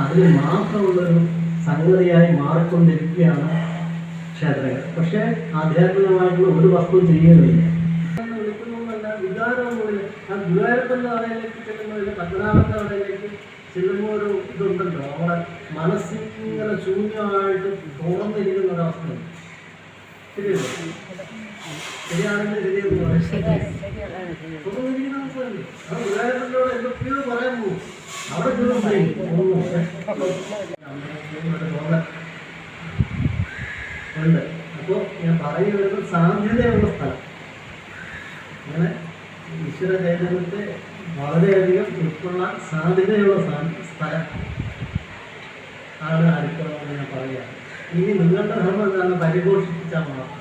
അതിന് മാത്രമുള്ളൊരു സംഗതിയായി മാറിക്കൊണ്ടിരിക്കുകയാണ് ക്ഷേത്രങ്ങൾ. പക്ഷെ ആധ്യാത്മികമായിട്ടുള്ള ഒരു വസ്തു ചെയ്യുന്നില്ല വികാരമൊന്നുമില്ല ആ ഗുരുവായൂരപ്പന്റെ അവിടേക്ക് ചെല്ലുന്നതിൽ പത്മനാഭന്റെ അവിടേക്ക് ചെല്ലുമ്പോൾ ഒരു ഇതുണ്ടല്ലോ. അവിടെ മനസ്സിങ്ങനെ ശൂന്യമായിട്ട് തുറന്നിരിക്കുന്ന ഒരവസ്ഥയുണ്ട് ശരിയല്ലേ? ശരിയാണെങ്കിൽ ശരിയെന്ന് പറയാം തുറന്നിരിക്കുന്ന അവസ്ഥയല്ലേ? അത് ഗുരുവായൂരപ്പന്റെ എന്തൊക്കെയോ പറയാൻ പോകും. അവിടെ ചെല്ലുമ്പോൾ ഉണ്ട് അപ്പോൾ ഞാൻ പറഞ്ഞു വരുന്നത് സാധ്യതയുള്ള സ്ഥലം അങ്ങനെ ഈശ്വര ചൈതന്യത്തെ വളരെയധികം ഉൾക്കൊള്ളാൻ സാധ്യതയുള്ള സ്ഥലം ആണ് അടുക്കളമെന്ന് ഞാൻ പറയുക ഇനി നിങ്ങളുടെ ധർമ്മം എന്താണ് പരിപോഷിപ്പിച്ചാൽ മാത്രം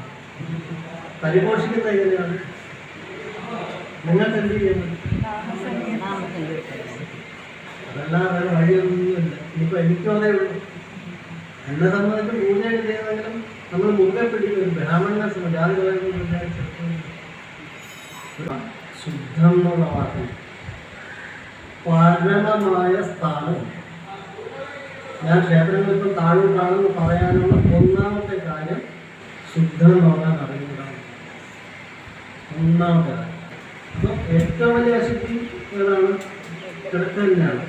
പരിപോഷിക്കുന്നത് എങ്ങനെയാണ് നിങ്ങൾക്ക് എന്ത് ചെയ്യുന്നത് അതെല്ലാം വേറെ വഴിയൊന്നുമില്ല ഇനിയിപ്പോൾ എനിക്കും അതേ ഉള്ളൂ. എന്നെ സംബന്ധിച്ച് പൂജയൊക്കെ ചെയ്യുന്നെങ്കിലും നമ്മൾ മുമ്പേ പിടിക്കും. ബ്രാഹ്മണനെ സംബന്ധിച്ച് ജാതി പറയുന്നത് ശുദ്ധം എന്നുള്ള വാക്ക്. പരമമായ സ്ഥാനം. ഞാൻ ക്ഷേത്രങ്ങളിൽ ഇപ്പം താഴോട്ടാണെന്ന് പറയാനുള്ള ഒന്നാമത്തെ കാര്യം ശുദ്ധം പറഞ്ഞാൽ അറിയുന്നതാണ്. ഒന്നാമത്തെ കാര്യം. അപ്പോൾ ഏറ്റവും വലിയ അശുദ്ധി ഏതാണ് കിടക്കലിനാണ്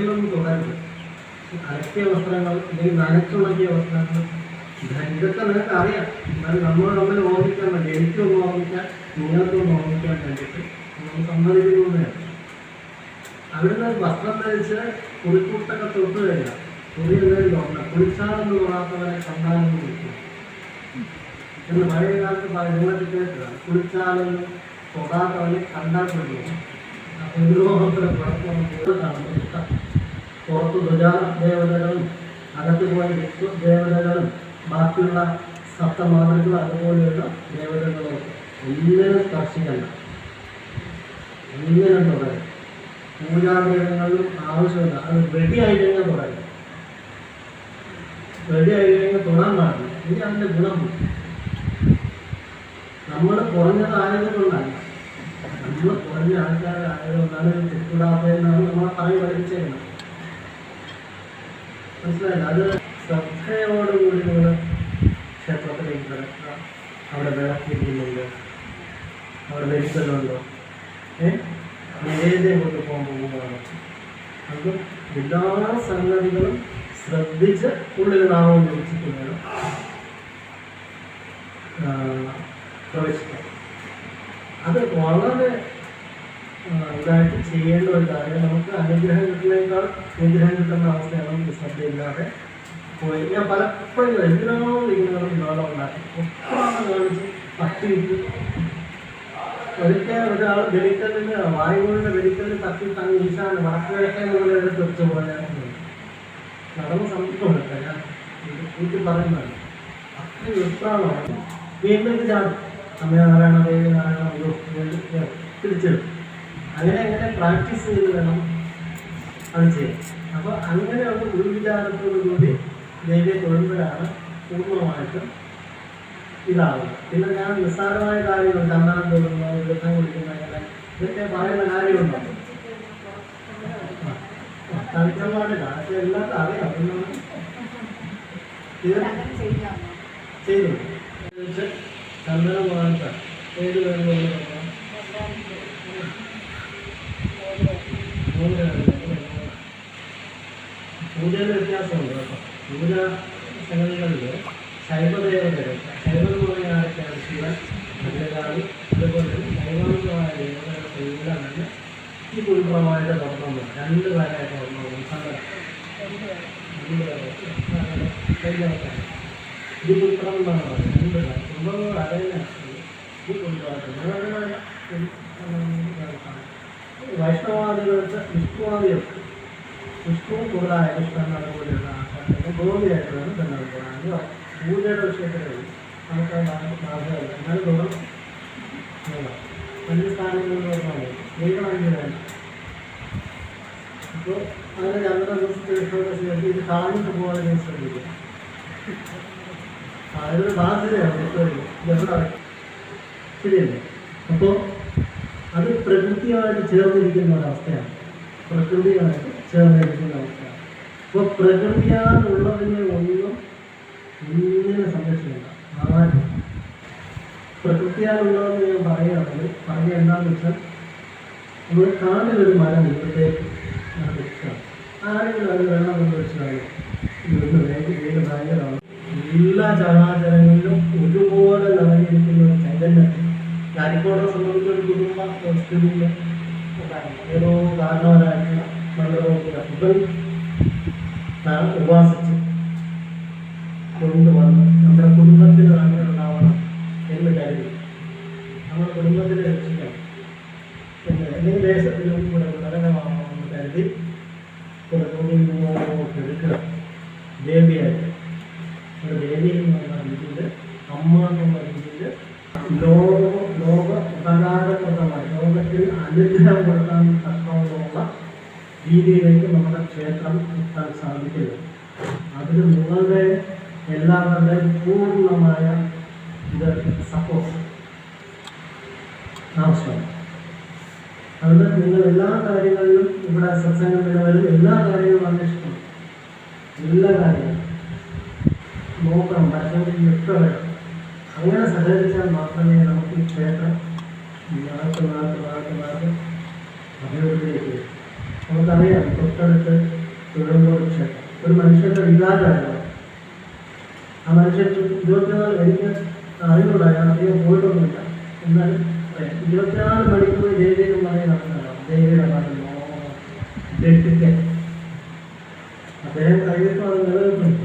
കിടക്കലും തുടരുത് അലക്കിയ വസ്ത്രങ്ങൾ അല്ലെങ്കിൽ നനച്ചുണക്കിയ വസ്ത്രങ്ങൾ ഇതൊക്കെ നിങ്ങൾക്ക് അറിയാം. എന്നാലും നമ്മൾ തമ്മിൽ ഓർമ്മിക്കാൻ വേണ്ടി എനിക്കൊന്ന് ഓർമ്മിക്കാൻ നിങ്ങൾക്കൊന്ന് ഓർമ്മിക്കാൻ വേണ്ടിയിട്ട് നമ്മൾ സമ്മതിക്കുന്നതാണ് അവിടുന്ന് വസ്ത്രം ധരിച്ച് കുളിക്കൂട്ടൊക്കെ തൊട്ട് കഴിഞ്ഞാൽ കുളി എന്നതിൽ കുളിച്ചാണെന്ന് തോന്നാത്തവരെ കണ്ടാലും കുളിക്കും എന്ന് പഴയ കാലത്ത് നിങ്ങൾക്ക് കേട്ടതാണ് കുളിച്ചാലെന്ന് തൊടാത്തവനെ കണ്ടാൽ കുളിക്കും പുറത്ത് ദുജാ ദേവതകളും അകത്ത് പോയ ദേവതകളും ബാക്കിയുള്ള സപ്തമാതൃകൾ അതുപോലെയുള്ള ദേവതകളും ഒന്നിനും സ്പർശിക്കണ്ട ഒന്നിനും തുടരും പൂജാദേവങ്ങളിലും ആവശ്യമില്ല അത് റെഡി ആയി കഴിഞ്ഞാൽ തുടരും റെഡി പാടില്ല ഇനി അതിന്റെ ഗുണം നമ്മൾ നമ്മൾ കുറഞ്ഞതായതുകൊണ്ടല്ല നമ്മൾ കുറഞ്ഞ ആൾക്കാരായതുകൊണ്ടാണ് ഇത് തെറ്റിടാത്തതെന്നാണ് നമ്മളെ പറഞ്ഞു പഠിപ്പിച്ചേക്കുന്നത് മനസ്സിലായില്ല? അത് ശ്രദ്ധയോടുകൂടി നിങ്ങൾ ക്ഷേത്രത്തിലേക്ക് കിടക്കുക. അവിടെ വിളക്കിരിക്കുന്നുണ്ട്. അവിടെ വെരിക്കലുണ്ടോ ഏഹ് നേരെ കൊണ്ട് പോകാൻ പോകുന്നതാണ്. അത് എല്ലാ സംഗതികളും ശ്രദ്ധിച്ച് ഉള്ളിൽ നാമം ജപിച്ചിട്ട് പ്രവേശിക്കാം. അത് വളരെ ഇതായിട്ട് ചെയ്യേണ്ട ഒരു കാര്യം നമുക്ക് അനുഗ്രഹം കിട്ടുന്നതിനേക്കാൾ അനുഗ്രഹം കിട്ടുന്ന അവസ്ഥയാണ് നമുക്ക് ശ്രദ്ധയില്ലാതെ പോയി ഞാൻ പലപ്പോഴും എന്തിനാണോ ഇങ്ങനെ നാളെ ഉണ്ടാക്കി ഒപ്പാണ് കാണിച്ച് തട്ടിയിട്ട് ഒരിക്കൽ ഒരാൾ വെലിക്കലിന് വായുവിന്റെ വെലിക്കലിന് തട്ടി തങ്ങി ഈശാന് വടക്ക് കിഴക്കേ മുതൽ എടുത്ത് വെച്ച് പോയാൽ നടന്ന സംഭവമുണ്ട് ഞാൻ കൂട്ടി പറയുന്നതാണ് അത്രയും ഉത്സാഹമാണ് വീണ്ടും ചാടും അമ്മ നാരായണ ദേവി നാരായണ തിരിച്ചെടുക്കും അങ്ങനെ അങ്ങനെ പ്രാക്ടീസ് ചെയ്ത് വേണം അത് ചെയ്യാം അപ്പോൾ അങ്ങനെ ഒരു ഗുരുവിചാരത്തോടുകൂടി ദൈവം തൊഴുമ്പോഴാണ് പൂർണമായിട്ടും ഇതാവുന്നത്. പിന്നെ ഞാൻ നിസ്സാരമായ കാര്യങ്ങൾ ചന്ദനം തോന്നുന്നു വൃദ്ധം കുടിക്കുന്ന ഇതൊക്കെ പറയുന്ന കാര്യമുണ്ടോ കളിക്കാൻ പാടില്ല അതൊക്കെ എല്ലാവർക്കും അറിയാം. ചെയ്തു. ചന്ദനം വാങ്ങിച്ച ഏത് വേണമെന്ന് വേണമെന്ന് പൂജയിൽ വ്യത്യാസമുണ്ട് കേട്ടോ. പൂജ സംഗതികളിൽ ശൈവദേവതകൾ ശൈവം എന്ന് പറഞ്ഞാൽ ആരൊക്കെയാണ് ശിവൻ ഭദ്രകാളി അതുപോലെ ശൈവമായ ദേവതകളെ ദേവതകളുടെ ഈ കുൽപ്രമായിട്ട് തുറന്നു രണ്ട് പേരായിട്ട് തുറന്നു ഈ കുൽപ്രം എന്നാണ് പറയുന്നത്. രണ്ട് പേർ കുടുംബങ്ങൾ അറിയുന്ന ഈ കുൽപ്രമായിട്ട് വൈഷ്ണവാദികൾക്ക് വിഷ്ണുവാദികൾക്ക് വിഷ്ണു കൂടുതലായ കൃഷ്ണൻ പോലെയുള്ള ആൾക്കാരുടെ ഗോപിയായിട്ടുള്ളതാണ് ബന്ധപ്പെടുന്നത് പൂജയുടെ വിഷയത്തിൽ നമുക്ക് ബാധകമല്ല. എന്നാലും തുടർന്ന് വലിയ സ്ഥാനങ്ങളിൽ പറഞ്ഞാൽ സ്ത്രീകളാണെങ്കിൽ വേണ്ട അപ്പോൾ അങ്ങനെ ഞങ്ങളുടെ ദിവസത്തെ ചേർത്ത് ഇത് കളഞ്ഞിട്ട് പോകാൻ ഞാൻ ശ്രമിക്കും. അതൊരു ബാധ്യതയാണ്. എവിടെ ശരിയല്ലേ? അപ്പോൾ അത് പ്രകൃതിയായിട്ട് ചേർന്നിരിക്കുന്ന ഒരവസ്ഥയാണ്. പ്രകൃതിയായിട്ട് ചേർന്നിരിക്കുന്ന അവസ്ഥ അപ്പോൾ പ്രകൃതിയാലുള്ളതിനെ ഒന്നും ഇങ്ങനെ സംരക്ഷിക്കണ്ട. ആരും പ്രകൃതിയാലുള്ളതെന്ന് ഞാൻ പറയുകയാണെങ്കിൽ പറഞ്ഞ എന്താണെന്ന് വെച്ചാൽ നമ്മൾ കാട്ടിലൊരു മരം ഇപ്പോഴത്തേക്ക് ആരെങ്കിലും അത് വെള്ളം കൊണ്ട് വെച്ചാൽ ഇവിടുന്ന് വേണ്ടി വീട് ഭയങ്കരമാണ് എല്ലാ ചരാചരങ്ങളിലും ഒരുപോലെ നിറഞ്ഞിരിക്കുന്ന ചൈതന്യത്തിൽ കാരിക്കോടെ സംബന്ധിച്ച ഒരു കുടുംബ പരിസ്ഥിതിയിൽ ഏതോ കാരണവരായിട്ടുള്ള ഇവൻ താൻ ഉപാസിച്ച് കൊണ്ടുവന്ന് നമ്മുടെ കുടുംബത്തിന് നന്മ ഉണ്ടാവണം എന്ന് കരുതി. നമ്മുടെ കുടുംബത്തിനെ രക്ഷിക്കണം പിന്നെ അല്ലെങ്കിൽ ദേശത്തിലും കൂടെ പ്രകടനമാണെന്ന് കരുതി കുറച്ചുകൂടി ഇങ്ങോട്ട് എടുക്കുക ദേവിയായിട്ട്. ഒരു ദേവി എന്ന് പറയുന്ന രീതിയിൽ അമ്മ എന്നുള്ള രീതിയിൽ ലോക അനുഗ്രഹം കൊടുക്കാൻ തക്കമുള്ള രീതിയിലേക്ക് നമ്മുടെ ക്ഷേത്രം എത്താൻ സാധിക്കില്ല അതിന് നിങ്ങളുടെ എല്ലാവരുടെയും പൂർണമായ ഇത് സപ്പോർട്ട് ആവശ്യമാണ് അതുകൊണ്ട് നിങ്ങൾ എല്ലാ കാര്യങ്ങളിലും ഇവിടെ സത്സംഗം വരുന്നവരും എല്ലാ കാര്യങ്ങളും അന്വേഷിക്കണം. എല്ലാ കാര്യങ്ങളും. നോക്കണം പരിശോധിക്കുകയൊക്കെ വേണം. അങ്ങനെ സഹകരിച്ചാൽ മാത്രമേ നമുക്ക് ക്ഷേത്രം നാൾക്ക് നാൾക്ക് നാൾക്ക് നാൾക്ക് അഭിവൃദ്ധിയിലേക്ക് നമുക്കറിയാം തൊട്ടടുത്ത് ക്ഷേത്രം ഒരു മനുഷ്യന്റെ വികാരമാണ് ആ മനുഷ്യൻ ഇരുപത്തിനാല് എനിക്ക് അറിവുള്ള അധികം പോയിട്ടൊന്നുമില്ല. എന്നാൽ ഇരുപത്തിനാല് മണിക്കൂർ ദേവി എന്ന് പറയുന്ന ആൾക്കാരാണ് ദേവിയുടെ അദ്ദേഹം കഴിയുമ്പോൾ അത് നിലനിൽക്കുന്നുണ്ട്.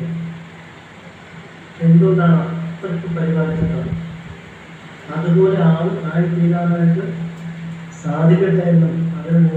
എന്തുകൊണ്ടാണ് അത്രയ്ക്ക് പരിപാലിച്ചിട്ടാണ് അതുപോലെ ആൾ ആയിത്തീരാനായിട്ട് സാധിക്കട്ടെ എന്നും അതിന്